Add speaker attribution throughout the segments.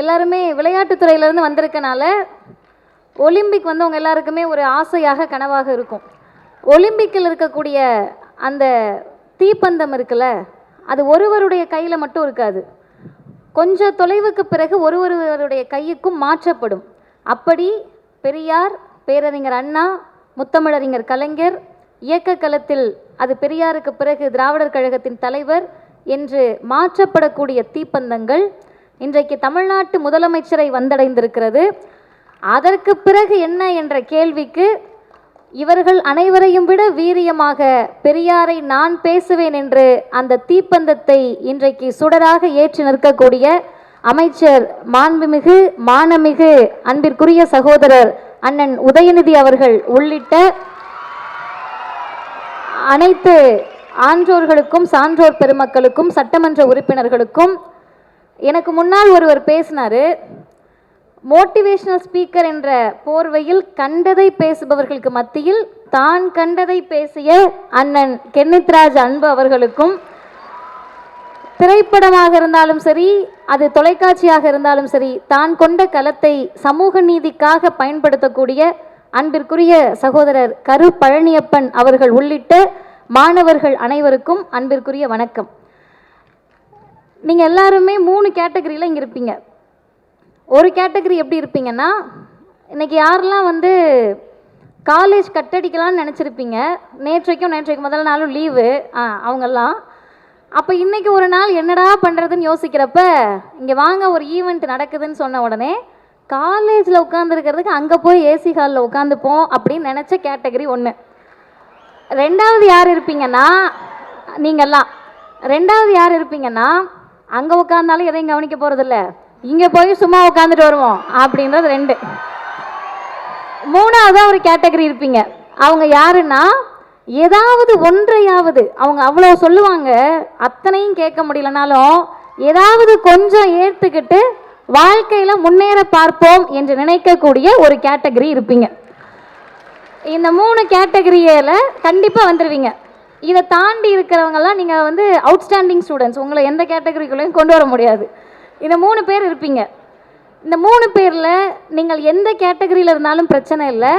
Speaker 1: எல்லாருமே விளையாட்டுத்துறையிலேருந்து வந்திருக்கனால ஒலிம்பிக் வந்து அவங்க எல்லாருக்குமே ஒரு ஆசையாக கனவாக இருக்கும். ஒலிம்பிக்கில் இருக்கக்கூடிய அந்த தீப்பந்தம் இருக்குல்ல அது ஒருவருடைய கையில் மட்டும் இருக்காது. கொஞ்ச தொலைவுக்கு பிறகு ஒருவருடைய கையுக்கும் மாற்றப்படும். அப்படி பெரியார் பேரறிஞர் அண்ணா முத்தமிழறிஞர் கலைஞர் இயக்க களத்தில் அது பெரியாருக்கு பிறகு திராவிடர் கழகத்தின் தலைவர் என்று மாற்றப்படக்கூடிய தீப்பந்தங்கள் இன்றைக்கு தமிழ்நாட்டு முதலமைச்சரை வந்தடைந்திருக்கிறது. அதற்கு பிறகு என்ன என்ற கேள்விக்கு இவர்கள் அனைவரையும் விட வீரியமாக பெரியாரை நான் பேசுவேன் என்று அந்த தீப்பந்தத்தை இன்றைக்கு சுடராக ஏற்றி நிற்கக்கூடிய அமைச்சர் மாண்புமிகு மானமிகு அன்பிற்குரிய சகோதரர் அண்ணன் உதயநிதி அவர்கள் உள்ளிட்ட அனைத்து ஆன்றோர்களுக்கும் சான்றோர் பெருமக்களுக்கும் சட்டமன்ற உறுப்பினர்களுக்கும் எனக்கு முன்னால் ஒருவர் பேசினார் மோட்டிவேஷனல் ஸ்பீக்கர் என்ற போர்வையில் கண்டதை பேசுபவர்களுக்கு மத்தியில் தான் கண்டதை பேசிய அண்ணன் கென்னித்ராஜ் அன்பு அவர்களுக்கும் திரைப்படமாக இருந்தாலும் சரி அது தொலைக்காட்சியாக இருந்தாலும் சரி தான் கொண்ட களத்தை சமூக நீதிக்காக பயன்படுத்தக்கூடிய அன்பிற்குரிய சகோதரர் கரு பழனியப்பன் அவர்கள் உள்ளிட்ட மாணவர்கள் அனைவருக்கும் அன்பிற்குரிய வணக்கம். நீங்கள் எல்லாருமே மூணு கேட்டகரியில் இங்கே இருப்பீங்க. ஒரு கேட்டகரி எப்படி இருப்பீங்கன்னா இன்றைக்கி யாரெல்லாம் வந்து காலேஜ் கட்டடிக்கலாம்னு நினச்சிருப்பீங்க நேற்றைக்கும் நேற்றைக்கு முதல் நாளும் லீவு ஆ அவங்கெல்லாம். அப்போ இன்றைக்கி ஒரு நாள் என்னடா பண்ணுறதுன்னு யோசிக்கிறப்ப இங்கே வாங்க ஒரு ஈவெண்ட் நடக்குதுன்னு சொன்ன உடனே காலேஜில் உட்காந்துருக்கிறதுக்கு அங்கே போய் ஏசி ஹாலில் உட்காந்துப்போம் அப்படின்னு நினச்ச கேட்டகரி ஒன்று ரெண்டாவது யார் இருப்பீங்கன்னா நீங்கள்லாம் ரெண்டாவது யார் இருப்பீங்கன்னா அங்கே உட்காந்தாலும் எதையும் கவனிக்க போகிறதில்ல இங்கே போய் சும்மா உட்காந்துட்டு வருவோம் அப்படின்றது ரெண்டு. மூணாவதாக ஒரு கேட்டகரி இருப்பீங்க. அவங்க யாருன்னா ஏதாவது ஒன்றையாவது அவங்க அவ்வளோ சொல்லுவாங்க அத்தனையும் கேட்க முடியலனாலும் ஏதாவது கொஞ்சம் ஏற்றுக்கிட்டு வாழ்க்கையில் முன்னேற பார்ப்போம் என்று நினைக்கக்கூடிய ஒரு கேட்டகரி இருப்பீங்க. இந்த மூணு கேட்டகரியில் கண்டிப்பாக வந்துடுவீங்க இதை தாண்டி இருக்கிறவங்கெல்லாம் நீங்கள் வந்து அவுட்ஸ்டாண்டிங் ஸ்டூடெண்ட்ஸ் உங்களை எந்த கேட்டகரிக்குள்ளேயும் கொண்டு வர முடியாது. இந்த மூணு பேர் இருப்பீங்க. இந்த மூணு பேரில் நீங்கள் எந்த கேட்டகரியில் இருந்தாலும் பிரச்சனை இல்லை.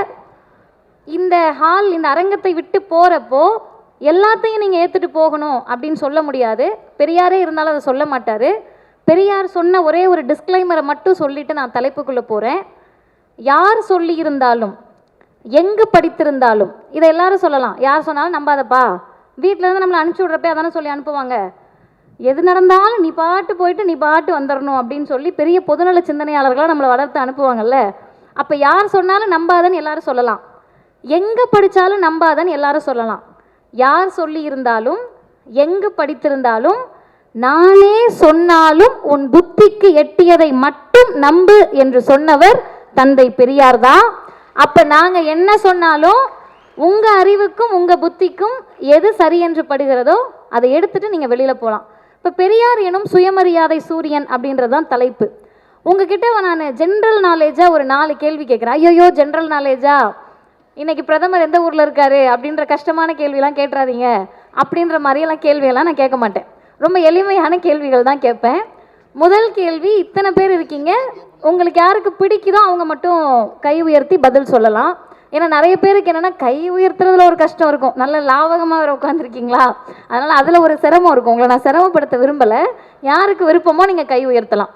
Speaker 1: இந்த ஹால் இந்த அரங்கத்தை விட்டு போகிறப்போ எல்லாத்தையும் நீங்கள் ஏற்றுட்டு போகணும் அப்படின்னு சொல்ல முடியாது. பெரியாரே இருந்தாலும் அதை சொல்ல மாட்டார். பெரியார் சொன்ன ஒரே ஒரு டிஸ்க்ளைமரை மட்டும் சொல்லிட்டு நான் தலைப்புக்குள்ளே போகிறேன் யார் சொல்லியிருந்தாலும் எங்கு படித்திருந்தாலும் இதை எல்லாரும் சொல்லலாம். யார் சொன்னாலும் நம்பாதப்பா. வீட்டில் இருந்து நம்மளை அனுப்பிச்சி விட்றப்ப அதானே சொல்லி அனுப்புவாங்க. எது நடந்தாலும் நீ பாட்டு போயிட்டு நீ பாட்டு வந்துடணும் அப்படின்னு சொல்லி பெரிய பொதுநல சிந்தனையாளர்களாக நம்மளை வளர்த்து அனுப்புவாங்கல்ல. அப்போ யார் சொன்னாலும் நம்பாதன்னு எல்லாரும் சொல்லலாம். எங்கே படித்தாலும் நம்பாதன்னு எல்லாரும் சொல்லலாம். யார் சொல்லி இருந்தாலும் எங்கு படித்திருந்தாலும் நானே சொன்னாலும் உன் புத்திக்கு எட்டியதை மட்டும் நம்பு என்று சொன்னவர் தந்தை பெரியார் தான். அப்போ நாங்கள் என்ன சொன்னாலும் உங்கள் அறிவுக்கும் உங்கள் புத்திக்கும் எது சரி என்று படுகிறதோ அதை எடுத்துட்டு நீங்கள் வெளியில் போகலாம் இப்போ பெரியார் எனும் சுயமரியாதை சூரியன் அப்படின்றது தான் தலைப்பு. உங்ககிட்ட நான் ஜென்ரல் நாலேஜாக ஒரு நாலு கேள்வி கேட்குறேன் ஐயோயோ ஜென்ரல் நாலேஜா இன்னைக்கு பிரதமர் எந்த ஊரில் இருக்காரு? அப்படின்ற கஷ்டமான கேள்வியெல்லாம் கேட்டுறாதீங்க. அப்படின்ற மாதிரியெல்லாம் கேள்வியெல்லாம் நான் கேட்க மாட்டேன். ரொம்ப எளிமையான கேள்விகள் தான் கேட்பேன். முதல் கேள்வி இத்தனை பேர் இருக்கீங்க. உங்களுக்கு யாருக்கு பிடிக்குதோ அவங்க மட்டும் கை உயர்த்தி பதில் சொல்லலாம். ஏன்னா நிறைய பேருக்கு என்னென்னா கை உயர்த்துறதுல ஒரு கஷ்டம் இருக்கும். நல்ல லாவகமாக வேறு உட்காந்துருக்கீங்களா அதனால் அதில் ஒரு சிரமம் இருக்கும். உங்களை நான் சிரமப்படுத்த விரும்பலை. யாருக்கு விருப்பமோ நீங்கள் கை உயர்த்தலாம்.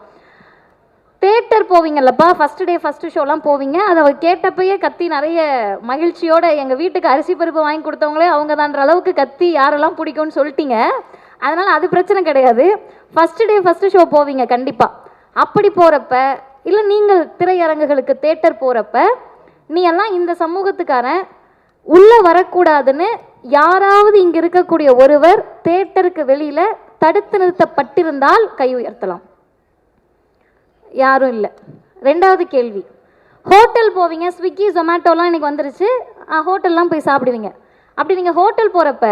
Speaker 1: தேட்டர் போவீங்கல்லப்பா. ஃபஸ்ட்டு டே ஃபஸ்ட்டு ஷோலாம் போவீங்க. அதை கேட்டப்பயே கத்தி நிறைய மகிழ்ச்சியோட எங்கள் வீட்டுக்கு அரிசி பருப்பு வாங்கி கொடுத்தவங்களே அவங்க தான்ற அளவுக்கு கத்தி யாரெல்லாம் பிடிக்கும்னு சொல்லிட்டீங்க. அதனால் அது பிரச்சனை கிடையாது. ஃபஸ்ட்டு டே ஃபஸ்ட்டு ஷோ போவீங்க கண்டிப்பாக அப்படி போகிறப்ப இல்லை நீங்கள் திரையரங்குகளுக்கு தேட்டர் போகிறப்ப நீ எல்லாம் இந்த சமூகத்துக்காரன். உள்ளே வரக்கூடாதுன்னு யாராவது இங்கே இருக்கக்கூடிய ஒருவர் தேட்டருக்கு வெளியில் தடுத்து நிறுத்தப்பட்டிருந்தால் கை உயர்த்தலாம். யாரும் இல்லை. ரெண்டாவது கேள்வி. ஹோட்டல் போவீங்க ஸ்விக்கி ஜொமேட்டோலாம் இன்றைக்கி வந்துருச்சு. ஹோட்டல்லாம் போய் சாப்பிடுவீங்க. அப்படி நீங்கள் ஹோட்டல் போகிறப்ப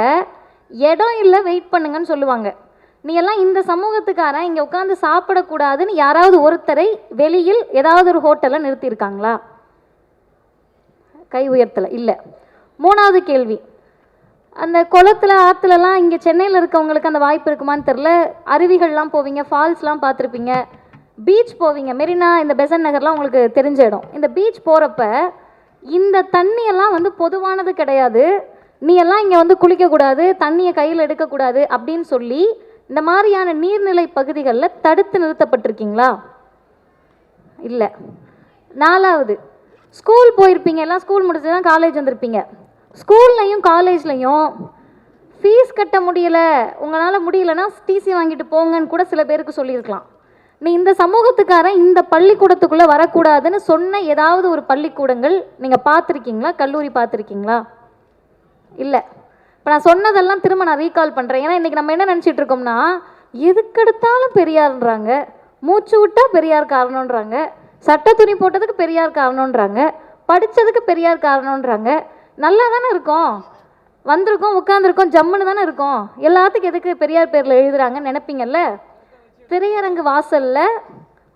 Speaker 1: இடம் இல்லை வெயிட் பண்ணுங்கன்னு சொல்லுவாங்க. நீ எல்லாம் இந்த சமூகத்துக்காரன் இங்கே உட்காந்து சாப்பிடக்கூடாதுன்னு யாராவது ஒருத்தரை வெளியில் ஏதாவது ஒரு ஹோட்டலில் நிறுத்தியிருக்காங்களா? கை உயர்த்தலை இல்லை. மூணாவது கேள்வி. அந்த குளத்துல ஆற்றுலலாம் இங்கே சென்னையில் இருக்கவங்களுக்கு அந்த வாய்ப்பு இருக்குமான்னு தெரில. அருவிகள்லாம் போவீங்க ஃபால்ஸ்லாம் பார்த்துருப்பீங்க பீச் போவீங்க. மெரினா இந்த பெசன் நகர்லாம் உங்களுக்கு தெரிஞ்ச இடம். இந்த பீச் போகிறப்ப இந்த தண்ணியெல்லாம் வந்து பொதுவானது கிடையாது. நீ எல்லாம் இங்கே வந்து குளிக்கக்கூடாது தண்ணியை கையில் எடுக்கக்கூடாது அப்படின்னு சொல்லி இந்த மாதிரியான நீர்நிலை பகுதிகளில் தடுத்து நிறுத்தப்பட்டிருக்கீங்களா? இல்லை. நாலாவது ஸ்கூல் போயிருப்பீங்க. எல்லாம் ஸ்கூல் முடிச்சு தான் காலேஜ் வந்திருப்பீங்க. ஸ்கூல்லையும் காலேஜ்லையும் ஃபீஸ் கட்ட முடியலை. உங்களால் முடியலன்னா டிசி வாங்கிட்டு போங்கன்னு கூட சில பேருக்கு சொல்லியிருக்கலாம். நீ இந்த சமூகத்துக்காரன் இந்த பள்ளிக்கூடத்துக்குள்ளே வரக்கூடாதுன்னு சொன்ன ஏதாவது ஒரு பள்ளிக்கூடங்கள் நீங்கள் பார்த்துருக்கீங்களா? கல்லூரி பார்த்துருக்கீங்களா? இல்லை. இப்போ நான் சொன்னதெல்லாம் திரும்ப நான் ரீகால் பண்ணுறேன் ஏன்னா இன்றைக்கி நம்ம என்ன நினச்சிட்டு இருக்கோம்னா எதுக்கெடுத்தாலும் பெரியார்ன்றாங்க. மூச்சு விட்டால் பெரியார் காரணன்றாங்க சட்ட துணி போட்டதுக்கு பெரியார் காரணன்றாங்க படித்ததுக்கு பெரியார் காரணன்றாங்க நல்லா தானே இருக்கோம். வந்திருக்கோம் உட்காந்துருக்கோம் ஜம்முன்னு தானே இருக்கோம். எல்லாத்துக்கும் எதுக்கு பெரியார் பேரில் எழுதுகிறாங்கன்னு நினைப்பீங்கல்ல? திரையரங்கு வாசலில்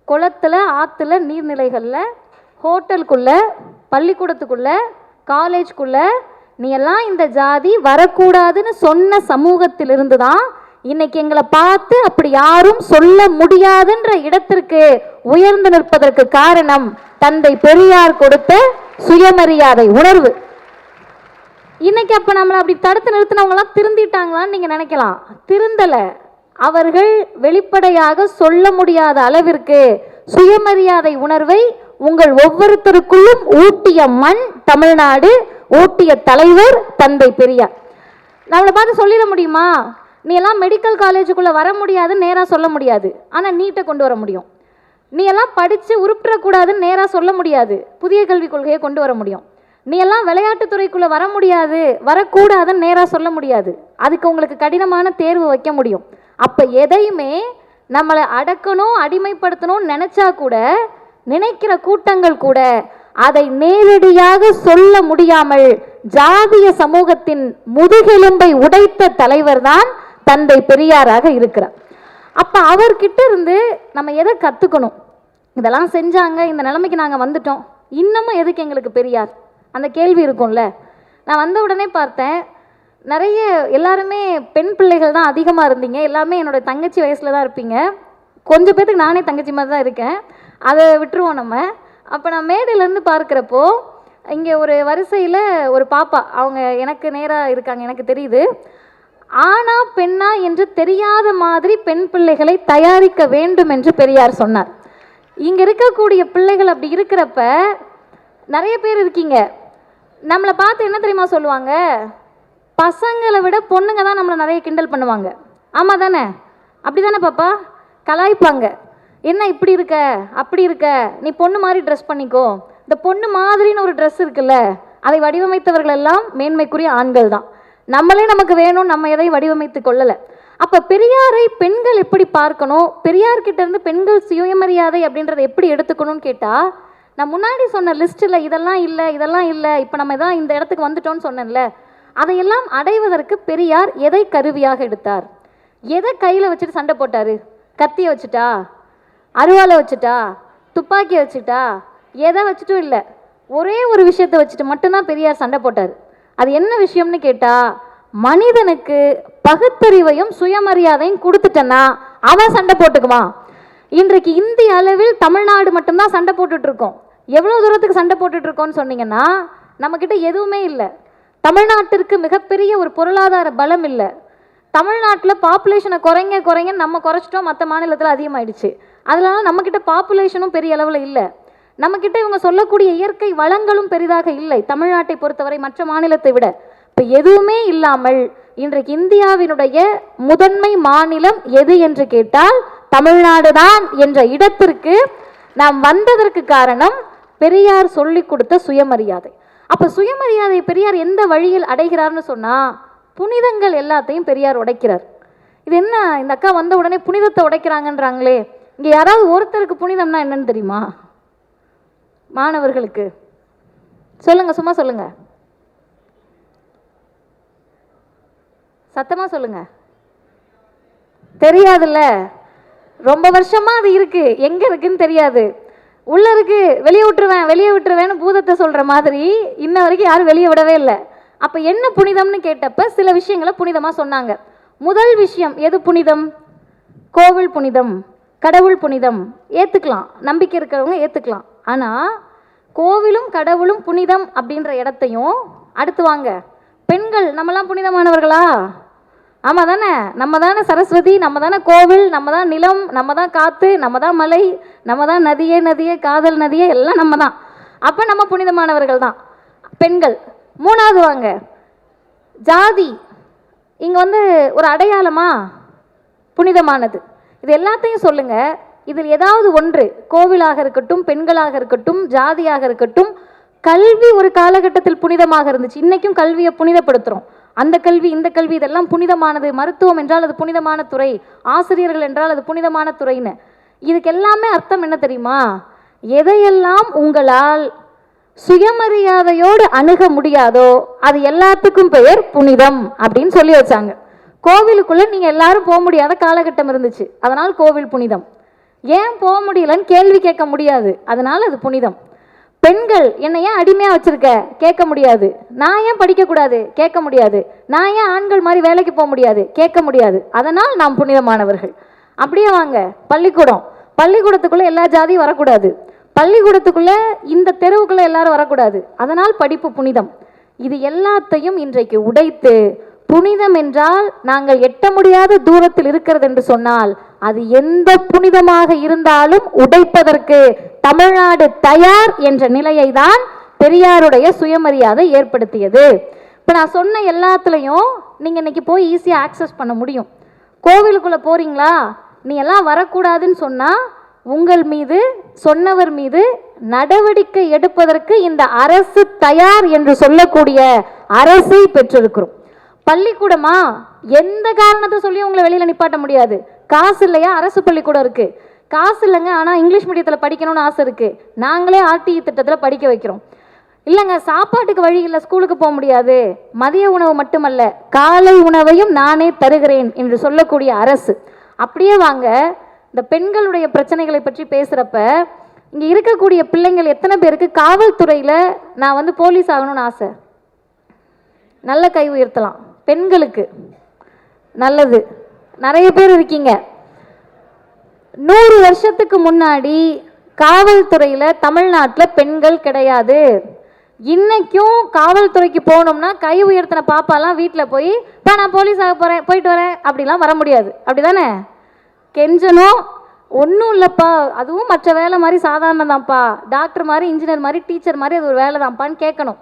Speaker 1: குளத்துல ஆற்றுல நீர்நிலைகளில் ஹோட்டலுக்குள்ளே பள்ளிக்கூடத்துக்குள்ளே காலேஜ்குள்ளே நீ எல்லாம் இந்த ஜாதி வரக்கூடாதுன்னு சொன்ன சமூகத்திலிருந்து தான் இன்னைக்கு எங்களை பார்த்து அப்படி யாரும் சொல்ல முடியாதுன்ற இடத்திற்கு உயர்ந்து நிற்பதற்கு காரணம் தந்தை பெரியார் கொடுத்த சுயமரியாதை உணர்வு. இன்னைக்கு அப்போ நம்மளை அப்படி தடுத்து நிறுத்தினவங்களாம் திருந்திட்டாங்களான்னு நீங்கள் நினைக்கலாம். திருந்தலை. அவர்கள் வெளிப்படையாக சொல்ல முடியாத அளவிற்கு சுயமரியாதை உணர்வை உங்கள் ஒவ்வொருத்தருக்குள்ளும் ஊட்டிய மண் தமிழ்நாடு ஊட்டிய தலைவர் தந்தை பெரியார். நம்மளை பார்த்து சொல்லிட முடியுமா? நீ எல்லாம் மெடிக்கல் காலேஜுக்குள்ளே வர முடியாதுன்னு நேராக சொல்ல முடியாது. ஆனால் நீட்டை கொண்டு வர முடியும். நீ எல்லாம் படித்து உருப்பிடக்கூடாதுன்னு நேராக சொல்ல முடியாது. புதிய கல்விக் கொள்கையை கொண்டு வர முடியும். நீ எல்லாம் விளையாட்டுத்துறைக்குள்ளே வர முடியாது வரக்கூடாதுன்னு நேராக சொல்ல முடியாது. அதுக்கு உங்களுக்கு கடினமான தேர்வு வைக்க முடியும். அப்போ எதையுமே நம்மளை அடக்கணும் அடிமைப்படுத்தணும்னு நினச்சா கூட நினைக்கிற கூட்டங்கள் கூட அதை நேரடியாக சொல்ல முடியாமல் ஜாதிய சமூகத்தின் முதுகெலும்பை உடைத்த தலைவர் தான் தந்தை பெரியாராக இருக்கிறார். அப்போ அவர்கிட்ட இருந்து நம்ம எதை கற்றுக்கணும் இதெல்லாம் செஞ்சாங்க இந்த நிலைமைக்கு நாங்கள் வந்துட்டோம். இன்னமும் எதுக்கு எங்களுக்கு பெரியார்? அந்த கேள்வி இருக்கும்ல. நான் வந்த உடனே பார்த்தேன் நிறைய எல்லாருமே பெண் பிள்ளைகள் தான் அதிகமாக இருந்தீங்க. எல்லாமே என்னோடய தங்கச்சி வயசில் தான் இருப்பீங்க. கொஞ்சம் பேத்துக்கு நானே தங்கச்சி மாதிரி தான் இருக்கேன். அதை விட்டுருவோம் நம்ம. அப்போ நான் மேடையிலேருந்து பார்க்குறப்போ இங்கே ஒரு வரிசையில் ஒரு பாப்பா அவங்க எனக்கு நேராக இருக்காங்க எனக்கு தெரியுது. ஆனா பெண்ணா என்று தெரியாத மாதிரி பெண் பிள்ளைகளை தயாரிக்க வேண்டும் என்று பெரியார் சொன்னார். இங்கே இருக்கக்கூடிய பிள்ளைகள் அப்படி இருக்கிறப்ப நிறைய பேர் இருக்கீங்க. நம்மளை பார்த்து என்ன தெரியுமா சொல்லுவாங்க? பசங்களை விட பொண்ணுங்க தான் நம்மளை நிறைய கிண்டல் பண்ணுவாங்க. ஆமாம் தானே? அப்படி தானே பாப்பா? கலாய்ப்பாங்க. என்ன இப்படி இருக்க? அப்படி இருக்க? நீ பொண்ணு மாதிரி ட்ரெஸ் பண்ணிக்கோ. இந்த பொண்ணு மாதிரின்னு ஒரு ட்ரெஸ் இருக்குல்ல அதை வடிவமைத்தவர்கள் எல்லாம் மேன்மைக்குரிய ஆண்கள் தான். நம்மளே நமக்கு வேணும் நம்ம எதை வடிவமைத்து கொள்ளலை. அப்போ பெரியாரை பெண்கள் எப்படி பார்க்கணும்? பெரியார்கிட்ட இருந்து பெண்கள் சுயமரியாதை அப்படின்றத எப்படி எடுத்துக்கணும்னு கேட்டால் நான் முன்னாடி சொன்ன லிஸ்ட்டில் இதெல்லாம் இல்லை இதெல்லாம் இல்லை இப்போ நம்ம தான் இந்த இடத்துக்கு வந்துட்டோம்னு சொன்னேன்ல அதையெல்லாம் அடைவதற்கு பெரியார் எதை கருவியாக எடுத்தார்? எதை கையில் வச்சுட்டு சண்டை போட்டார்? கத்தியை வச்சுட்டா? அருவாளை வச்சுட்டா? துப்பாக்கியை வச்சுட்டா? எதை வச்சுட்டும் இல்லை. ஒரே ஒரு விஷயத்தை வச்சுட்டு மட்டும்தான் பெரியார் சண்டை போட்டார். அது என்ன விஷயம்னு கேட்டால் மனிதனுக்கு பகுத்தறிவையும் சுயமரியாதையும் கொடுத்துட்டேன்னா அவன் சண்டை போட்டுக்குவான். இன்றைக்கு இந்திய அளவில் தமிழ்நாடு மட்டும்தான் சண்டை போட்டுட்டு இருக்கோம் எவ்வளோ தூரத்துக்கு சண்டை போட்டுட்டு இருக்கோம்னு சொன்னீங்கன்னா நம்மக்கிட்ட எதுவுமே இல்லை. தமிழ்நாட்டிற்கு மிகப்பெரிய ஒரு பொருளாதார பலம் இல்லை. தமிழ்நாட்டில் பாப்புலேஷனை குறைங்க குறைங்க நம்ம குறைச்சிட்டோம் மற்ற மாநிலத்தில் அதிகமாயிடுச்சு. அதனால நம்மக்கிட்ட பாப்புலேஷனும் பெரிய அளவில் இல்லை. நம்மக்கிட்ட இவங்க சொல்லக்கூடிய இயற்கை வளங்களும் பெரிதாக இல்லை. தமிழ்நாட்டை பொறுத்தவரை மற்ற மாநிலத்தை விட. இப்போ எதுவுமே இல்லாமல் இன்றைக்கு இந்தியாவினுடைய முதன்மை மாநிலம் எது என்று கேட்டால் தமிழ்நாடு தான் என்ற இடத்திற்கு நாம் வந்ததற்கு காரணம் பெரியார் சொல்லிக் கொடுத்த சுயமரியாதை. அப்போ சுயமரியாதை பெரியார் எந்த வழியில் அடைகிறார்னு சொன்னால் புனிதங்கள் எல்லாத்தையும் பெரியார் உடைக்கிறார். இது என்ன? இந்த அக்கா வந்த உடனே புனிதத்தை உடைக்கிறாங்கன்றாங்களே. இங்கே யாராவது ஒருத்தருக்கு புனிதம்னா என்னன்னு தெரியுமா? மாணவர்களுக்கு. சொல்லுங்க சும்மா சொல்லுங்க. சத்தமா சொல்லுங்க. தெரியாதுல்ல. ரொம்ப வருஷமா அது இருக்கு. எங்க இருக்குன்னு தெரியாது. உள்ள இருக்கு வெளியே விட்டுருவேன் வெளியே விட்டுருவேன்னு பூதத்தை சொல்ற மாதிரி இன்ன வரைக்கும் யாரும் வெளியே விடவே இல்லை. அப்ப என்ன புனிதம்னு கேட்டப்ப சில விஷயங்களை புனிதமா சொன்னாங்க. முதல் விஷயம் எது புனிதம்? கோவில் புனிதம் கடவுள் புனிதம். ஏற்றுக்கலாம் நம்பிக்கை இருக்கிறவங்க ஏற்றுக்கலாம் ஆனால் கோவிலும் கடவுளும் புனிதம் அப்படின்ற இடத்தையும் அடுத்து வாங்க. பெண்கள் நம்மலாம் புனிதமானவர்களா? ஆமாம் தானே நம்ம தானே சரஸ்வதி நம்ம தானே கோவில் நம்ம தான் நிலம் நம்ம தான் காற்று நம்ம தான் மலை நம்ம தான் நதியே நதியே காதல் நதியே எல்லாம் நம்ம தான் அப்போ நம்ம புனிதமானவர்கள் தான் பெண்கள் மூணாவது வாங்க. ஜாதி இங்கே வந்து ஒரு அடையாளமா? புனிதமானது. இது எல்லாத்தையும் சொல்லுங்கள் இதில் ஏதாவது ஒன்று கோவிலாக இருக்கட்டும் பெண்களாக இருக்கட்டும் ஜாதியாக இருக்கட்டும் கல்வி ஒரு காலகட்டத்தில் புனிதமாக இருந்துச்சு. இன்னைக்கும் கல்வியை புனிதப்படுத்துகிறோம் அந்த கல்வி இந்த கல்வி இதெல்லாம் புனிதமானது. மருத்துவம் என்றால் அது புனிதமான துறை. ஆசிரியர்கள் என்றால் அது புனிதமான துறைன்னு. இதுக்கு எல்லாமே அர்த்தம் என்ன தெரியுமா? எதையெல்லாம் உங்களால் சுயமரியாதையோடு அணுக முடியாதோ அது எல்லாத்துக்கும் பெயர் புனிதம் அப்படின்னு சொல்லி வச்சாங்க. கோவிலுக்குள்ள நீங்க எல்லாரும் போக முடியாத காலகட்டம் இருந்துச்சு. அதனால் கோவில் புனிதம். ஏன் போக முடியலன்னு கேள்வி கேட்க முடியாது. அதனால் அது புனிதம். பெண்கள் என்னை ஏன் அடிமையாக வச்சுருக்க? கேட்க முடியாது. நான் ஏன் படிக்கக்கூடாது கேட்க முடியாது. நான் ஏன் ஆண்கள் மாதிரி வேலைக்கு போக முடியாது? கேட்க முடியாது. அதனால் நாம் புனிதமானவர்கள். அப்படியே வாங்க பள்ளிக்கூடம். பள்ளிக்கூடத்துக்குள்ளே எல்லா ஜாதியும் வரக்கூடாது. பள்ளிக்கூடத்துக்குள்ளே இந்த தெருவுக்குள்ளே எல்லாரும் வரக்கூடாது. அதனால் படிப்பு புனிதம். இது எல்லாத்தையும் இன்றைக்கு உடைத்து புனிதம் என்றால் நாங்கள் எட்ட முடியாத தூரத்தில் இருக்கிறது என்று சொன்னால் அது எந்த புனிதமாக இருந்தாலும் உடைப்பதற்கு தமிழ்நாடு தயார் என்ற நிலையை தான் பெரியாருடைய சுயமரியாதை ஏற்படுத்தியது. இப்போ நான் சொன்ன எல்லாத்துலேயும் நீங்கள் இன்னைக்கு போய் ஈஸியாக ஆக்சஸ் பண்ண முடியும். கோவிலுக்குள்ளே போகிறீங்களா நீ எல்லாம் வரக்கூடாதுன்னு சொன்னால் உங்கள் மீது சொன்னவர் மீது நடவடிக்கை எடுப்பதற்கு இந்த அரசு தயார் என்று சொல்லக்கூடிய அரசை பெற்றிருக்கிறோம். பள்ளிக்கூடமா? எந்த காரணத்தை சொல்லி உங்களை வெளியில் நிப்பாட்ட முடியாது. காசு இல்லையா? அரசு பள்ளிக்கூடம் இருக்கு. காசு இல்லைங்க ஆனால் இங்கிலீஷ் மீடியத்தில் படிக்கணும்னு ஆசை இருக்கு. நாங்களே ஆர்டிஇ திட்டத்தில் படிக்க வைக்கிறோம். இல்லைங்க சாப்பாட்டுக்கு வழி இல்லை ஸ்கூலுக்கு போக முடியாது. மதிய உணவு மட்டுமல்ல காலை உணவையும் நானே தருகிறேன் என்று சொல்லக்கூடிய அரசு. அப்படியே வாங்க இந்த பெண்களுடைய பிரச்சனைகளை பற்றி பேசுகிறப்ப இங்கே இருக்கக்கூடிய பிள்ளைங்கள் எத்தனை பேருக்கு காவல்துறையில் நான் வந்து போலீஸ் ஆகணும்னு ஆசை. நல்ல கை உயர்த்தலாம். பெண்களுக்கு நல்லது. நிறைய பேர் இருக்கீங்க. நூறு வருஷத்துக்கு முன்னாடி காவல்துறையில் தமிழ்நாட்டில் பெண்கள் கிடையாது. இன்னைக்கும் காவல்துறைக்கு போகணும்னா கை உயர்த்தின பாப்பாலாம் வீட்டில் போய் இப்போ நான் போலீஸ் ஆக போகிறேன் போயிட்டு வரேன். அப்படிலாம் வர முடியாது. அப்படி தானே கெஞ்சணும் ஒன்றும் இல்லைப்பா. அதுவும் மற்ற வேலை மாதிரி சாதாரணதான்ப்பா. டாக்டர் மாதிரி இன்ஜினியர் மாதிரி டீச்சர் மாதிரி அது ஒரு வேலை தான்ப்பான்னு கேட்கணும்.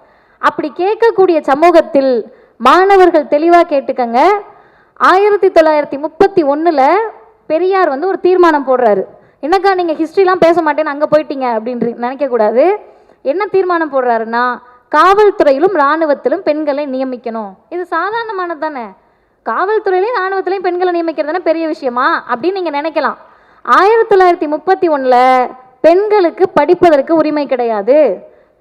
Speaker 1: அப்படி கேட்கக்கூடிய சமூகத்தில் மாணவர்கள் தெளிவாக கேட்டுக்கங்க. ஆயிரத்தி தொள்ளாயிரத்தி முப்பத்தி ஒன்றில் பெரியார் வந்து ஒரு தீர்மானம் போடுறாரு. என்னக்கா நீங்கள் ஹிஸ்ட்ரிலாம் பேச மாட்டேன்னு அங்கே போயிட்டீங்க அப்படின்ற நினைக்கக்கூடாது. என்ன தீர்மானம் போடுறாருன்னா காவல்துறையிலும் இராணுவத்திலும் பெண்களை நியமிக்கணும். இது சாதாரணமானது தானே. காவல்துறையிலையும் இராணுவத்திலையும் பெண்களை நியமிக்கிறது தானே பெரிய விஷயமா? அப்படின்னு நீங்கள் நினைக்கலாம். ஆயிரத்தி தொள்ளாயிரத்தி முப்பத்தி ஒன்றில் பெண்களுக்கு படிப்பதற்கு உரிமை கிடையாது.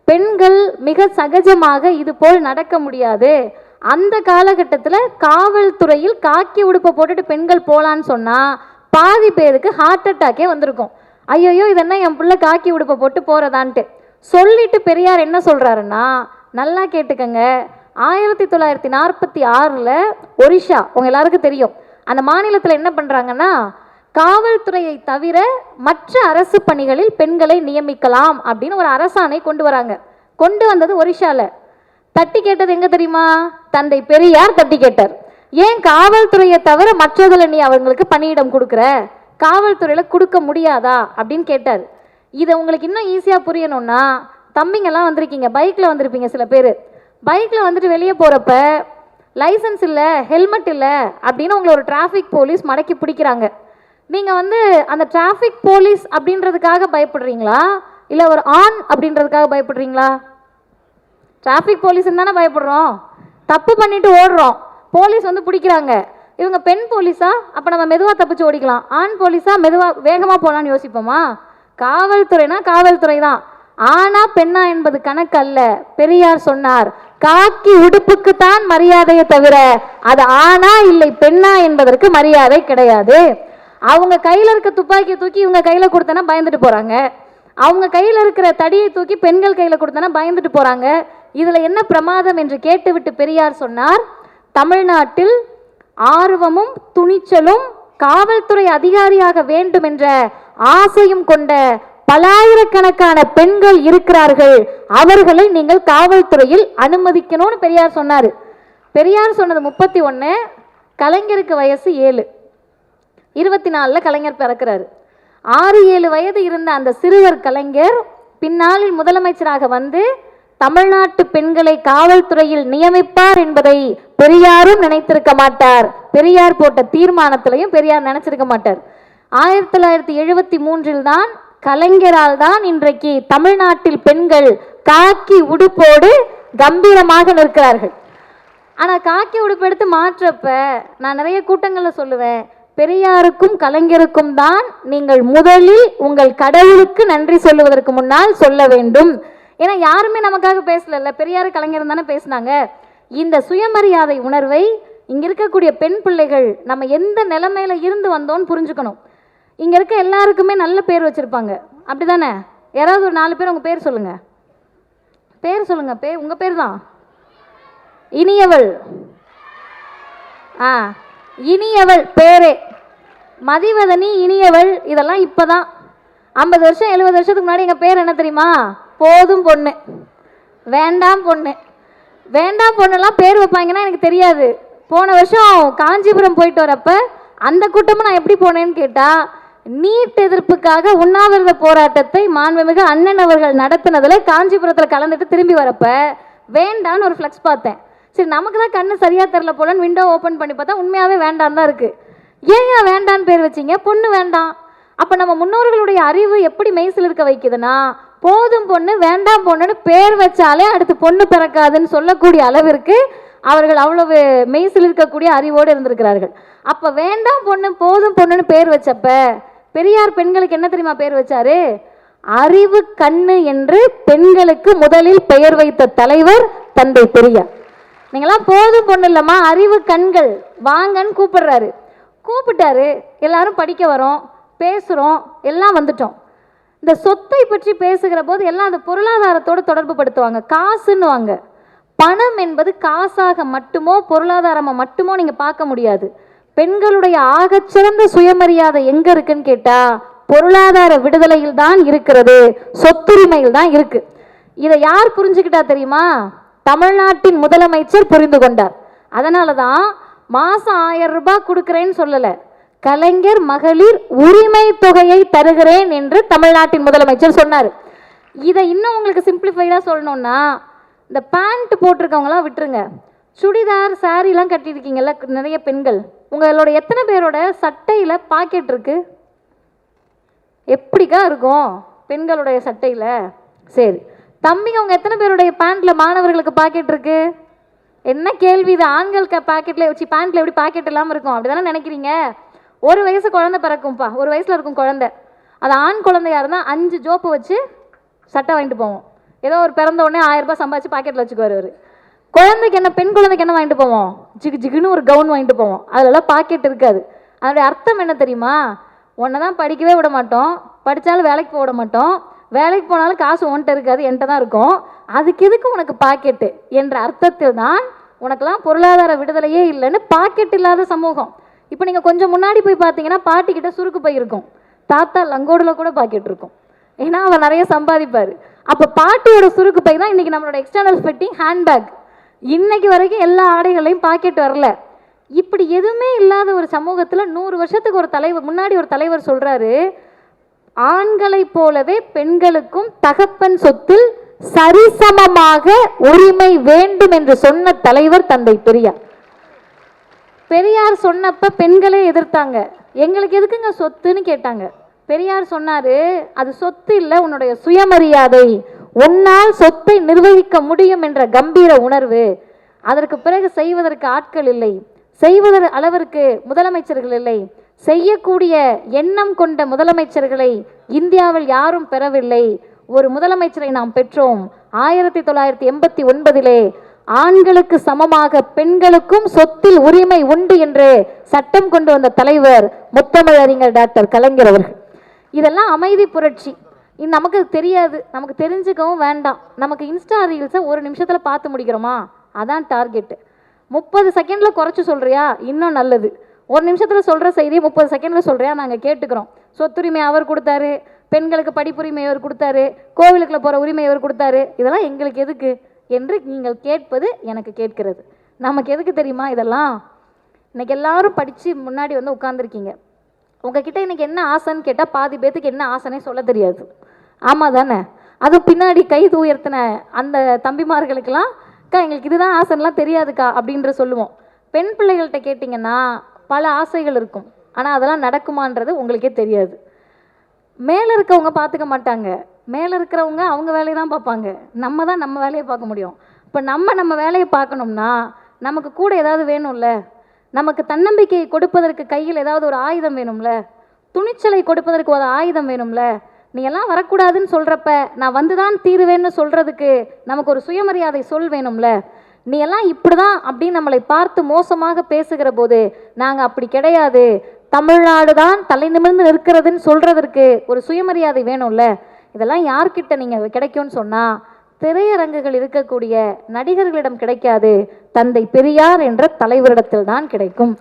Speaker 1: பெண்கள் மிக சகஜமாக இது போல் நடக்க முடியாது. அந்த காலகட்டத்தில் காவல்துறையில் காக்கி உடுப்பை போட்டுட்டு பெண்கள் போகலான்னு சொன்னால் பாதி பேருக்கு ஹார்ட் அட்டாக்கே வந்திருக்கும். ஐயோயோ இதென்ன என் பிள்ளை காக்கி உடுப்பை போட்டு போகிறதான்ட்டு சொல்லிட்டு பெரியார் என்ன சொல்கிறாருன்னா நல்லா கேட்டுக்கங்க. ஆயிரத்தி தொள்ளாயிரத்தி நாற்பத்தி ஆறில் ஒரிஷா உங்கள் எல்லாருக்கும் தெரியும். அந்த மாநிலத்தில் என்ன பண்ணுறாங்கன்னா காவல்துறையை தவிர மற்ற அரசு பணிகளில் பெண்களை நியமிக்கலாம் அப்படின்னு ஒரு அரசாணை கொண்டு வராங்க. கொண்டு வந்தது ஒரிஷாவில் தட்டி கேட்டது எங்க தெரியுமா? தந்தை பெரியார் தட்டி கேட்டார். ஏன் காவல்துறையை தவிர மற்றதில் நீ அவங்களுக்கு பணியிடம் கொடுக்குற? காவல்துறையில் கொடுக்க முடியாதா? அப்படின்னு கேட்டார். இதை உங்களுக்கு இன்னும் ஈஸியாக புரியணும்னா தம்பிங்கெல்லாம் வந்திருக்கீங்க. பைக்கில் வந்திருப்பீங்க சில பேர். பைக்கில் வந்துட்டு வெளியே போகிறப்ப லைசன்ஸ் இல்லை ஹெல்மெட் இல்லை அப்படின்னு உங்களை ஒரு டிராஃபிக் போலீஸ் மடக்கி பிடிக்கிறாங்க. நீங்கள் வந்து அந்த டிராஃபிக் போலீஸ் அப்படின்றதுக்காக பயப்படுறீங்களா? இல்லை ஒரு ஆண் அப்படின்றதுக்காக பயப்படுறீங்களா? டிராஃபிக் போலீஸ்னு தானே பயப்படுறோம். தப்பு பண்ணிட்டு ஓடுறோம். போலீஸ் வந்து பிடிக்கிறாங்க. இவங்க பெண் போலீஸா? அப்போ நம்ம மெதுவாக தப்பிச்சு ஓடிக்கலாம். ஆண் போலீஸா? மெதுவாக வேகமாக போகலான்னு யோசிப்போமா? காவல்துறைனா காவல்துறை தான். ஆனா பெண்ணா என்பது கணக்கு அல்ல பெரியார் சொன்னார் காக்கி உடுப்புக்குத்தான் மரியாதையை தவிர அது ஆனா இல்லை பெண்ணா என்பதற்கு மரியாதை கிடையாது. அவங்க கையில் இருக்க துப்பாக்கியை தூக்கி இவங்க கையில் கொடுத்தனா பயந்துட்டு போகிறாங்க அவங்க கையில் இருக்கிற தடியை தூக்கி பெண்கள் கையில் கொடுத்தனா பயந்துட்டு போகிறாங்க இதில் என்ன பிரமாதம் என்று கேட்டுவிட்டு பெரியார் சொன்னார் தமிழ்நாட்டில் ஆர்வமும் துணிச்சலும் காவல்துறை அதிகாரியாக வேண்டும் என்ற ஆசையும் கொண்ட பலாயிரக்கணக்கான பெண்கள் இருக்கிறார்கள். அவர்களை நீங்கள் காவல்துறையில் அனுமதிக்கணும்னு பெரியார் சொன்னார். பெரியார் சொன்னது முப்பத்தி ஒன்று கலைஞருக்கு வயசு ஏழு. இருபத்தி நாலில் கலைஞர் பிறக்கிறாரு. ஆறு ஏழு வயது இருந்த அந்த சிறுவர் கலைஞர் பின்னாளில் முதலமைச்சராக வந்து தமிழ்நாட்டு பெண்களை காவல்துறையில் நியமிப்பார் என்பதை பெரியாரும் நினைத்திருக்க மாட்டார். பெரியார் போட்ட தீர்மானத்திலையும் பெரியார் நினைச்சிருக்க மாட்டார். ஆயிரத்தி தொள்ளாயிரத்தி எழுபத்தி மூன்றில் தான் கலைஞரால் தான் இன்றைக்கு தமிழ்நாட்டில் பெண்கள் காக்கி உடுப்போடு கம்பீரமாக நிற்கிறார்கள். ஆனால் காக்கி உடுப்பு எடுத்து மாற்றப்ப நான் நிறைய கூட்டங்களில் சொல்லுவேன் பெரியாருக்கும் கலைஞருக்கும் தான் நீங்கள் முதலில் உங்கள் கடவுளுக்கு நன்றி சொல்லுவதற்கு முன்னால் சொல்ல வேண்டும். ஏன்னா யாருமே நமக்காக பேசலல்ல. பெரியார் கலைஞர் தானே பேசினாங்க. இந்த சுயமரியாதை உணர்வை இங்கே இருக்கக்கூடிய பெண் பிள்ளைகள் நம்ம எந்த நிலைமையில இருந்து வந்தோம்னு புரிஞ்சுக்கணும். இங்கே இருக்க எல்லாருக்குமே நல்ல பேர் வச்சுருப்பாங்க. அப்படி தானே யாராவது ஒரு நாலு பேர் உங்கள் பேர் சொல்லுங்கள் பேர் சொல்லுங்கள் பேர் உங்கள் பேர் தான் இனியவள். ஆ இனியவள் பேரே. மதிவதனி இனியவள் இதெல்லாம் இப்போ தான் ஐம்பது வருஷம் எழுபது வருஷத்துக்கு முன்னாடி எங்கள் பேர் என்ன தெரியுமா? போதும் பொண்ணு. வேண்டாம் பொண்ணு. வேண்டாம் பொண்ணுலாம் பேர் வைப்பாங்கன்னா எனக்கு தெரியாது. போன வருஷம் காஞ்சிபுரம் போயிட்டு வரப்ப அந்த கூட்டமும் நான் எப்படி போனேன்னு கேட்டால் நீட் எதிர்ப்புக்காக உண்ணாவிரத போராட்டத்தை மாண்புமிகு அண்ணன் அவர்கள் நடத்தினதில் காஞ்சிபுரத்தில் கலந்துட்டு திரும்பி வரப்ப வேண்டான்னு ஒரு ஃப்ளெக்ஸ் பார்த்தேன். சரி நமக்கு தான் கண்ணு சரியாக தெரில போலன்னு விண்டோ ஓப்பன் பண்ணி பார்த்தா உண்மையாகவே வேண்டாம் தான் இருக்குது ஏன் ஏன் வேண்டான்னு பேர் வச்சீங்க? பொண்ணு வேண்டாம். அப்போ நம்ம முன்னோர்களுடைய அறிவு எப்படி மெய்சில் இருக்க வைக்குதுன்னா போதும் பொண்ணு வேண்டாம் பொண்ணுன்னு பேர் வச்சாலே அடுத்து பொண்ணு பிறக்காதுன்னு சொல்லக்கூடிய அளவிற்கு அவர்கள் அவ்வளவு மெய்சில் இருக்கக்கூடிய அறிவோடு இருந்திருக்கிறார்கள். அப்போ வேண்டாம் பொண்ணு போதும் பொண்ணுன்னு பேர் வச்சப்ப பெரியார் பெண்களுக்கு என்ன தெரியுமா பேர் வச்சாரு? அறிவு கண்ணு என்று பெண்களுக்கு முதலில் பெயர் வைத்த தலைவர் தந்தை பெரியார். நீங்களாம் போதும் பொண்ணு இல்லைம்மா அறிவு கண்கள் வாங்கன்னு கூப்பிடுறாரு. கூப்பிட்டாரு எல்லாரும் படிக்க வரோம் பேசுகிறோம் எல்லாம் வந்துட்டோம். இந்த சொத்தை பற்றி பேசுகிற போது எல்லாம் அந்த பொருளாதாரத்தோடு தொடர்பு படுத்துவாங்க காசுன்னுவாங்க. பணம் என்பது காசாக மட்டுமோ பொருளாதாரமாக மட்டுமோ நீங்கள் பார்க்க முடியாது. பெண்களுடைய ஆகச்சிறந்த சுயமரியாதை எங்கே இருக்குன்னு கேட்டால் பொருளாதார விடுதலையில் தான் இருக்கிறது சொத்துரிமையில் தான் இருக்கு. இதை யார் புரிஞ்சுக்கிட்டா தெரியுமா? தமிழ்நாட்டின் முதலமைச்சர் புரிந்து கொண்டார். அதனால தான் மாதம் ஆயிரம் ரூபாய் கொடுக்குறேன்னு சொல்லலை. கலைஞர் மகளிர் உரிமை தொகையை தருகிறேன் என்று தமிழ்நாட்டின் முதலமைச்சர் சொன்னார். இதை இன்னும் உங்களுக்கு சிம்பிளிஃபைடாக சொல்லணும்னா இந்த பேண்ட் போட்டிருக்கவங்களாம் விட்டுருங்க. சுடிதார் சாரீலாம் கட்டியிருக்கீங்கல்ல நிறைய பெண்கள். உங்களோட எத்தனை பேரோட சட்டையில் பாக்கெட் இருக்கு? எப்படிக்கா இருக்கும் பெண்களுடைய சட்டையில்? சரி. தம்பிங்க உங்கள் எத்தனை பேருடைய பேண்ட்டில் மாணவர்களுக்கு பாக்கெட் இருக்கு? என்ன கேள்வி இது? ஆண்களுக்கு பாக்கெட்டில் வச்சு பேண்ட்டில் எப்படி பாக்கெட் இல்லாமல் இருக்கும்? அப்படிதானே நினைக்கிறீங்க? ஒரு வயசு குழந்தை பிறக்கும்ப்பா ஒரு வயசில் இருக்கும் குழந்தை. அது ஆண் குழந்தையா இருந்தால் அஞ்சு ஜோப்பு வச்சு சட்டை வாங்கிட்டு போவோம். ஏதோ ஒரு பிறந்த உடனே ஆயிரரூபா சம்பாதிச்சு பாக்கெட்டில் வச்சுக்குவார் அவரு. குழந்தைக்கு என்ன பெண் குழந்தைக்கு என்ன வாங்கிட்டு போவோம்? ஜிகு ஜிகுன்னு ஒரு கவுன் வாங்கிட்டு போவோம். அதுலலாம் பாக்கெட் இருக்காது. அதனுடைய அர்த்தம் என்ன தெரியுமா? உன்னை தான் படிக்கவே விட மாட்டோம். படித்தாலும் வேலைக்கு போக விட மாட்டோம். வேலைக்கு போனாலும் காசு உன்கிட்ட இருக்காது என்கிட்ட தான் இருக்கும். அதுக்கு எதுக்கு உனக்கு பாக்கெட்டு? என்ற அர்த்தத்தில் தான் உனக்கெல்லாம் பொருளாதார விடுதலையே இல்லைன்னு பாக்கெட் இல்லாத சமூகம். இப்போ நீங்கள் கொஞ்சம் முன்னாடி போய் பார்த்தீங்கன்னா பாட்டிக்கிட்ட சுருக்கு பை இருக்கும் தாத்தா லங்கோடில் கூட பாக்கெட் இருக்கும். ஏன்னா அவர் நிறைய சம்பாதிப்பார். அப்போ பாட்டியோட சுருக்கு பை தான் இன்றைக்கி நம்மளோட எக்ஸ்டர்னல் ஃபிட்டிங் ஹேண்ட்பேக் இன்னைக்கு வரைக்கும் எல்லா ஆடைகளையும் பாக்கெட் வரல. இப்படி எதுவுமே இல்லாத ஒரு சமூகத்தில் நூறு வருஷத்துக்கு ஒரு தலைவர் முன்னாடி ஒரு தலைவர் சொல்கிறாரு ஆண்களைப் போலவே பெண்களுக்கும் தகப்பன் சொத்தில் சரிசமமாக உரிமை வேண்டும் என்று சொன்ன தலைவர் தந்தை பெரியார். பெரியார் சொன்னப்ப பெண்களே எதிர்த்தாங்க. எங்களுக்கு எதுக்குங்க சொத்துன்னு கேட்டாங்க. பெரியார் சொன்னாரு அது சொத்து இல்லை உன்னுடைய சுயமரியாதை. உன்னால் சொத்தை நிர்வகிக்க முடியும் என்ற கம்பீர உணர்வு. அதற்கு பிறகு செய்வதற்கு ஆட்கள் இல்லை. செய்வதற்கு அளவிற்கு முதலமைச்சர்கள் இல்லை. செய்யக்கூடிய எண்ணம் கொண்ட முதலமைச்சர்களை இந்தியாவில் யாரும் பெறவில்லை. ஒரு முதலமைச்சரை நாம் பெற்றோம். ஆயிரத்தி தொள்ளாயிரத்தி எண்பத்தி ஒன்பதிலே ஆண்களுக்கு சமமாக பெண்களுக்கும் சொத்தில் உரிமை உண்டு என்று சட்டம் கொண்டு வந்த தலைவர் முத்தமிழறிஞர் டாக்டர் கலைஞர் அவர்கள். இதெல்லாம் அமைதி புரட்சி. இது நமக்கு தெரியாது. நமக்கு தெரிஞ்சுக்கவும் வேண்டாம். நமக்கு இன்ஸ்டா ரீல்ஸை ஒரு நிமிஷத்தில் பார்த்து முடிக்கிறோமா? அதான் டார்கெட்டு. முப்பது செகண்டில் குறைச்சி சொல்கிறியா இன்னும் நல்லது. ஒரு நிமிஷத்தில் சொல்கிற செய்தியை முப்பது செகண்டில் சொல்கிறியா நாங்கள் கேட்டுக்கிறோம். சொத்துரிமை அவர் கொடுத்தாரு. பெண்களுக்கு படிப்புரிமை அவர் கொடுத்தாரு. கோவிலுக்குள்ள போகிற உரிமை அவர் கொடுத்தாரு. இதெல்லாம் எங்களுக்கு எதுக்கு? என்று நீங்கள் கேட்பது எனக்கு கேட்கிறது. நமக்கு எதுக்கு தெரியுமா இதெல்லாம்? இன்னைக்கு எல்லாரும் படித்து முன்னாடி வந்து உட்காந்துருக்கீங்க உங்ககிட்ட இன்றைக்கி என்ன ஆசைன்னு கேட்டால் பாதி பேத்துக்கு என்ன ஆசைனே சொல்ல தெரியாது. ஆமாம் தானே? அதுவும் பின்னாடி கை உயர்த்தின அந்த தம்பிமார்களுக்கெல்லாம் அக்கா எங்களுக்கு இதுதான் ஆசைலாம் தெரியாதுக்கா அப்படின்ற சொல்லுவோம். பெண் பிள்ளைகள்கிட்ட கேட்டிங்கன்னா பல ஆசைகள் இருக்கும். ஆனால் அதெல்லாம் நடக்குமான்றது உங்களுக்கே தெரியாது. மேலே இருக்கவங்க பார்த்துக்க மாட்டாங்க. மேலே இருக்கிறவங்க அவங்க வேலையை தான் பார்ப்பாங்க. நம்ம தான் நம்ம வேலையை பார்க்க முடியும். இப்போ நம்ம நம்ம வேலையை பார்க்கணும்னா நமக்கு கூட ஏதாவது வேணும்ல? நமக்கு தன்னம்பிக்கையை கொடுப்பதற்கு கையில் ஏதாவது ஒரு ஆயுதம் வேணும்ல? துணிச்சலை கொடுப்பதற்கு ஒரு ஆயுதம் வேணும்ல? நீ எல்லாம் வரக்கூடாதுன்னு சொல்கிறப்ப நான் வந்து தான் தீருவேன்னு சொல்கிறதுக்கு நமக்கு ஒரு சுயமரியாதை சொல் வேணும்ல? நீ எல்லாம் இப்படி தான் அப்படின்னு நம்மளை பார்த்து மோசமாக பேசுகிற போது நாங்கள் அப்படி கிடையாது. தமிழ்நாடு தான் தலை நிமிர்ந்து நிற்கிறதுன்னு சொல்கிறதற்கு ஒரு சுயமரியாதை வேணும்ல? இதெல்லாம் யார்கிட்ட நீங்கள் கிடைக்கும்னு சொன்னால் திரையரங்குகள் இருக்கக்கூடிய நடிகர்களிடம் கிடைக்காது. தந்தை பெரியார் என்ற தலைவரிடத்தில் தான் கிடைக்கும்.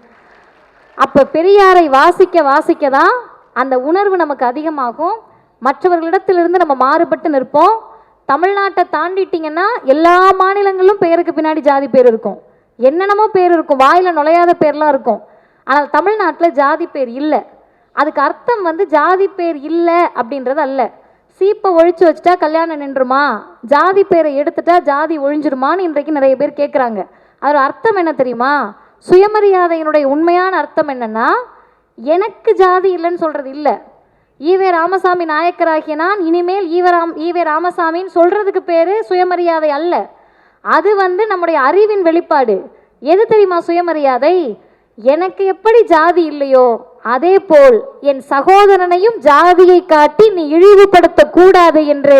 Speaker 1: அப்போ பெரியாரை வாசிக்க வாசிக்க தான் அந்த உணர்வு நமக்கு அதிகமாகும். மற்றவர்களிடத்திலிருந்து நம்ம மாறுபட்டு நிற்போம். தமிழ்நாட்டை தாண்டிட்டிங்கன்னா எல்லா மாநிலங்களிலும் பேருக்கு பின்னாடி ஜாதி பேர் இருக்கும். என்னென்னமோ பேர் இருக்கும். வாயில் நுழையாத பேர்லாம் இருக்கும். ஆனால் தமிழ்நாட்டில் ஜாதி பேர் இல்லை. அதுக்கு அர்த்தம் வந்து ஜாதி பேர் இல்லை அப்படின்றது அல்ல. சீப்பை ஒழிச்சு வச்சுட்டா கல்யாணம் நின்றுமா? ஜாதி பேரை எடுத்துட்டா ஜாதி ஒழிஞ்சிருமான்னு இன்றைக்கு நிறைய பேர் கேட்குறாங்க அதோட அர்த்தம் என்ன தெரியுமா? சுயமரியாதையினுடைய உண்மையான அர்த்தம் என்னன்னா எனக்கு ஜாதி இல்லைன்னு சொல்கிறது இல்லை. ஈவே ராமசாமி நாயக்கராகிய நான் இனிமேல் ஈவ ராம் ஈவே ராமசாமின்னு சொல்கிறதுக்கு பேர் சுயமரியாதை அல்ல. அது வந்து நம்முடைய அறிவின் வெளிப்பாடு. எது தெரியுமா சுயமரியாதை? எனக்கு எப்படி ஜாதி இல்லையோ? அதே போல் என் சகோதரனையும் ஜாதியை காட்டி நீ இழிவுபடுத்த கூடாது என்று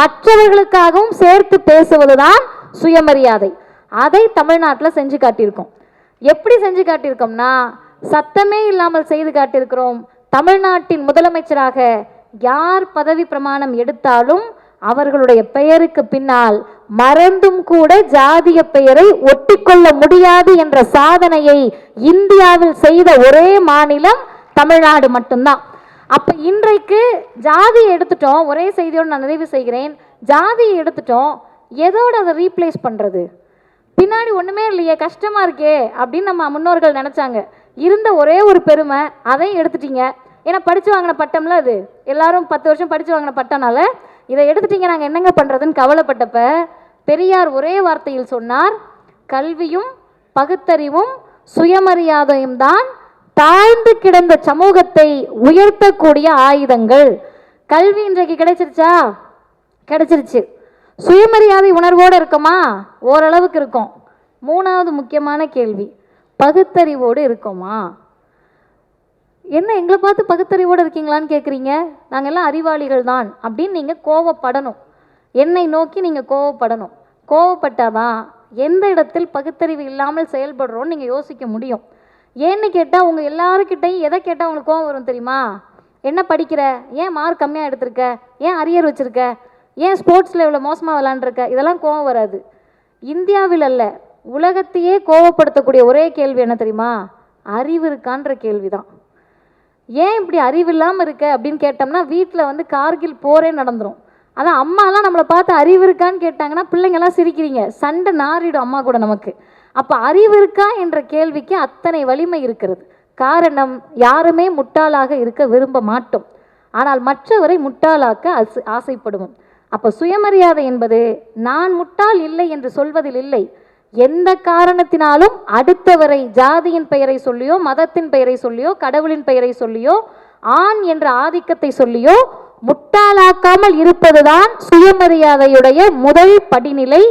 Speaker 1: மற்றவர்களுக்காகவும் சேர்த்து பேசுவதுதான் சுயமரியாதை. அதை தமிழ்நாட்டில் செஞ்சு காட்டியிருக்கோம். எப்படி செஞ்சு காட்டியிருக்கோம்னா சத்தமே இல்லாமல் செய்து காட்டியிருக்கிறோம். தமிழ்நாட்டின் முதலமைச்சராக யார் பதவி பிரமாணம் எடுத்தாலும் அவர்களுடைய பெயருக்கு பின்னால் மறந்தும் கூட ஜாதிய பெயரை ஒட்டிக்கொள்ள முடியாது என்ற சாதனையை இந்தியாவில் செய்த ஒரே மாநிலம் தமிழ்நாடு மட்டும்தான். அப்ப இன்றைக்கு ஜாதியை எடுத்துட்டோம் ஒரே செய்தியோடு நான் நிறைவு செய்கிறேன். ஜாதியை எடுத்துட்டோம் எதோடு அதை ரீப்ளேஸ் பண்ணுறது பின்னாடி ஒன்றுமே இல்லையே கஷ்டமாக இருக்கே அப்படின்னு நம்ம முன்னோர்கள் நினச்சாங்க. இருந்த ஒரே ஒரு பெருமை அதையும் எடுத்துட்டீங்க. ஏன்னா படிச்சு வாங்கின பட்டம்ல அது. எல்லாரும் பத்து வருஷம் படித்து வாங்கின பட்டம்னால இதை எடுத்துட்டீங்க நாங்கள் என்னங்க பண்ணுறதுன்னு கவலைப்பட்டப்ப பெரியார் ஒரே வார்த்தையில் சொன்னார் கல்வியும் பகுத்தறிவும் சுயமரியாதையும் தான் தாழ்ந்து கிடந்த சமூகத்தை உயர்த்தக்கூடிய ஆயுதங்கள். கல்வி இன்றைக்கு கிடைச்சிருச்சா? கிடைச்சிருச்சு. சுயமரியாதை உணர்வோடு இருக்குமா? ஓரளவுக்கு இருக்கும். மூணாவது முக்கியமான கேள்வி பகுத்தறிவோடு இருக்கோமா? என்ன எங்களை பார்த்து பகுத்தறிவோடு இருக்கீங்களான்னு கேட்குறீங்க நாங்கள் எல்லாம் அறிவாளிகள் தான் அப்படின்னு நீங்கள் கோவப்படணும். என்னை நோக்கி நீங்கள் கோவப்படணும். கோவப்பட்டாதான் எந்த இடத்தில் பகுத்தறிவு இல்லாமல் செயல்படுறோம்னு நீங்கள் யோசிக்க முடியும். ஏன்னு கேட்டால் உங்கள் எல்லாருக்கிட்டையும் எதை கேட்டால் உங்களுக்கு கோவம் வரும் தெரியுமா? என்ன படிக்கிற? ஏன் மார்க் கம்மியாக எடுத்திருக்க? ஏன் அரியர் வச்சுருக்க? ஏன் ஸ்போர்ட்ஸில் இவ்வளோ மோசமாக விளாண்டுருக்க இதெல்லாம் கோவம் வராது. இந்தியாவில் அல்ல உலகத்தையே கோவப்படுத்தக்கூடிய ஒரே கேள்வி என்ன தெரியுமா? அறிவு இருக்கான்ற கேள்வி தான் ஏன் இப்படி அறிவு இல்லாமல் இருக்க அப்படின்னு கேட்டோம்னா வீட்டில் வந்து கார்கில் போரே நடந்துடும் அதான் அம்மாலாம் நம்மளை பார்த்து அறிவு இருக்கான்னு கேட்டாங்கன்னா பிள்ளைங்கெல்லாம் சிரிக்கிறீங்க. சண்டை நாறிடும் அம்மா கூட நமக்கு. அப்போ அறிவு இருக்கா என்ற கேள்விக்கு அத்தனை வலிமை இருக்கிறது. காரணம் யாருமே முட்டாளாக இருக்க விரும்ப மாட்டோம். ஆனால் மற்றவரை முட்டாளாக்க அசு ஆசைப்படுவோம். அப்போ சுயமரியாதை என்பது நான் முட்டாள் இல்லை என்று சொல்வதில் இல்லை. எந்த காரணத்தினாலும் அடுத்தவரை ஜாதியின் பெயரை சொல்லியோ மதத்தின் பெயரை சொல்லியோ கடவுளின் பெயரை சொல்லியோ ஆண் என்ற ஆதிக்கத்தை சொல்லியோ முட்டாளாக்காமல் இருப்பதுதான் சுயமரியாதையுடைய முதல் படிநிலை.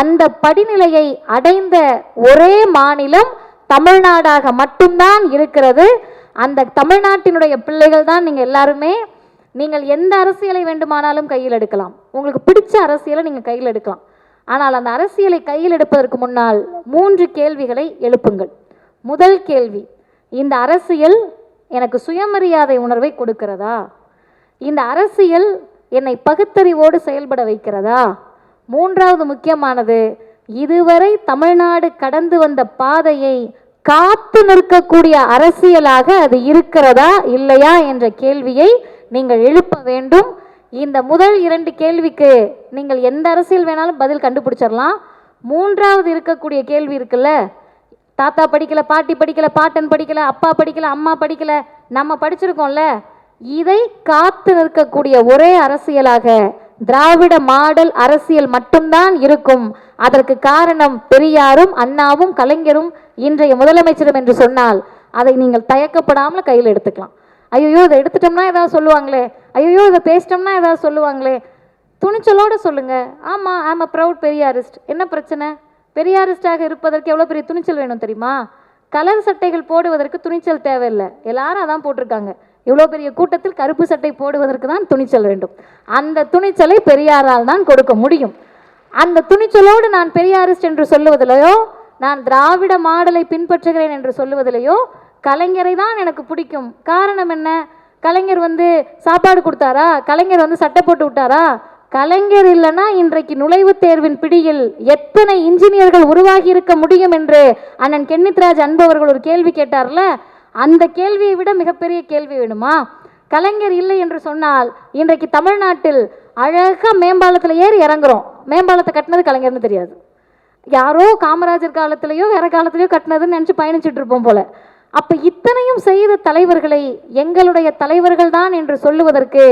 Speaker 1: அந்த படிநிலையை அடைந்த ஒரே மாநிலம் தமிழ்நாடாக மட்டும்தான் இருக்கிறது. அந்த தமிழ்நாட்டினுடைய பிள்ளைகள் தான் நீங்கள் எல்லாருமே. நீங்கள் எந்த அரசியலை வேண்டுமானாலும் கையில் எடுக்கலாம். உங்களுக்கு பிடிச்ச அரசியலை நீங்கள் கையில் எடுக்கலாம். ஆனால் அந்த அரசியலை கையில் எடுப்பதற்கு முன்னால் மூன்று கேள்விகளை எழுப்புங்கள். முதல் கேள்வி இந்த அரசியல் எனக்கு சுயமரியாதை உணர்வை கொடுக்கிறதா? இந்த அரசியல் என்னை பகுத்தறிவோடு செயல்பட வைக்கிறதா? மூன்றாவது முக்கியமானது இதுவரை தமிழ்நாடு கடந்து வந்த பாதையை காத்து நிற்கக்கூடிய அரசியலாக அது இருக்கிறதா இல்லையா என்ற கேள்வியை நீங்கள் எழுப்ப வேண்டும். இந்த முதல் இரண்டு கேள்விக்கு நீங்கள் எந்த அரசியல் வேணாலும் பதில் கண்டுபிடிச்சிடலாம். மூன்றாவது இருக்கக்கூடிய கேள்வி இருக்குல்ல? தாத்தா படிக்கல பாட்டி படிக்கல பாட்டன் படிக்கல அப்பா படிக்கல அம்மா படிக்கல நம்ம படிச்சிருக்கோம்ல. இதை காத்து நிற்கக்கூடிய ஒரே அரசியலாக திராவிட மாடல் அரசியல் மட்டும்தான் இருக்கும். அதற்கு காரணம் பெரியாரும் அண்ணாவும் கலைஞரும் இன்றைய முதலமைச்சரும் என்று சொன்னால் அதை நீங்கள் தயக்கப்படாமல் கையில் எடுத்துக்கலாம். ஐயோ இதை எடுத்துட்டோம்னா ஏதாவது சொல்லுவாங்களே. ஐயோ இதை பேசிட்டோம்னா ஏதாவது சொல்லுவாங்களே. துணிச்சலோடு சொல்லுங்கள் ஆமாம் ஆம் அ ப்ரௌட் பெரியாரிஸ்ட். என்ன பிரச்சனை? பெரியாரிஸ்டாக இருப்பதற்கு எவ்வளோ பெரிய துணிச்சல் வேணும் தெரியுமா? கலர் சட்டைகள் போடுவதற்கு துணிச்சல் தேவையில்லை. எல்லாரும் அதான் போட்டிருக்காங்க. இவ்வளோ பெரிய கூட்டத்தில் கருப்பு சட்டை போடுவதற்கு தான் துணிச்சல் வேண்டும். அந்த துணிச்சலை பெரியாரால் தான் கொடுக்க முடியும். அந்த துணிச்சலோடு நான் பெரியாரிஸ்ட் என்று சொல்லுவதிலையோ நான் திராவிட மாடலை பின்பற்றுகிறேன் என்று சொல்லுவதிலையோ கலைஞரை தான் எனக்கு பிடிக்கும். காரணம் என்ன? கலைஞர் வந்து சாப்பாடு கொடுத்தாரா? கலைஞர் வந்து சட்டை போட்டு விட்டாரா? கலைஞர் இல்லைன்னா இன்றைக்கு நுழைவுத் தேர்வின் பிடியில் எத்தனை இன்ஜினியர்கள் உருவாகி இருக்க முடியும் என்று அண்ணன் கென்னித்ராஜ் அன்பவர்கள் ஒரு கேள்வி கேட்டார்ல? அந்த கேள்வியை விட மிகப்பெரிய கேள்வி வேணுமா? கலைஞர் இல்லை என்று சொன்னால் இன்றைக்கு தமிழ்நாட்டில் அழகாக மேம்பாலத்தில் ஏறி இறங்குறோம். மேம்பாலத்தை கட்டினது கலைஞர்னு தெரியாது. யாரோ காமராஜர் காலத்திலையோ வேற காலத்திலையோ கட்டினதுன்னு நினச்சி பயணிச்சுட்டு இருப்போம் போல. அப்ப இத்தனையும் செய்த தலைவர்களை எங்களுடைய தலைவர்கள் தான் என்று சொல்லுவதற்கு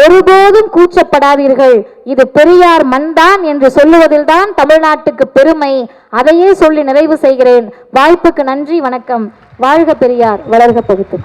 Speaker 1: ஒருபோதும் கூச்சப்படாதீர்கள். இது பெரியார் மண்தான் என்று சொல்லுவதில் தான் தமிழ்நாட்டுக்கு பெருமை. அதையே சொல்லி நிறைவு செய்கிறேன். வாய்ப்புக்கு நன்றி வணக்கம். வாழ்க பெரியார். வளர்க பகுத்து.